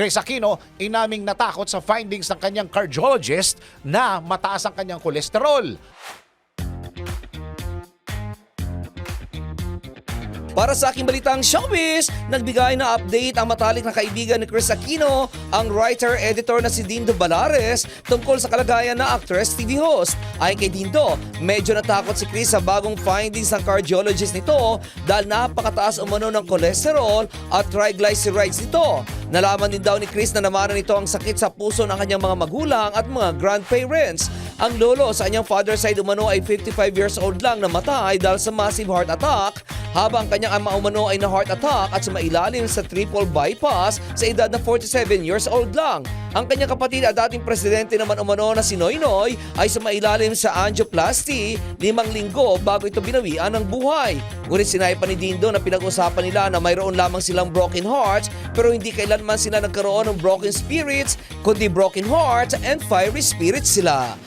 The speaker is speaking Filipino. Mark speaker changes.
Speaker 1: Chris Aquino, inaming natakot sa findings ng kanyang cardiologist na mataas ang kanyang kolesterol.
Speaker 2: Para sa aking balitang showbiz, nagbigay na update ang matalik na kaibigan ni Chris Aquino, ang writer-editor na si Dindo Balares tungkol sa kalagayan na actress TV host. Ayon kay Dindo, medyo natakot si Chris sa bagong findings ng cardiologist nito dahil napakataas umano ng cholesterol at triglycerides nito. Nalaman din daw ni Chris na namanan nito ang sakit sa puso ng kanyang mga magulang at mga grandparents. Ang lolo sa kanyang father side umano ay 55 years old lang namatay dahil sa massive heart attack habang kanyang ama umano ay na heart attack at sumailalim sa triple bypass sa edad na 47 years old lang. Ang kanyang kapatid at dating presidente naman umano na si Noynoy ay sumailalim sa angioplasty limang linggo bago ito binawian ng buhay. Ngunit sinay pa ni Dindo na pinag-usapan nila na mayroon lamang silang broken hearts pero hindi kailanman sila nagkaroon ng broken spirits kundi broken hearts and fiery spirits sila.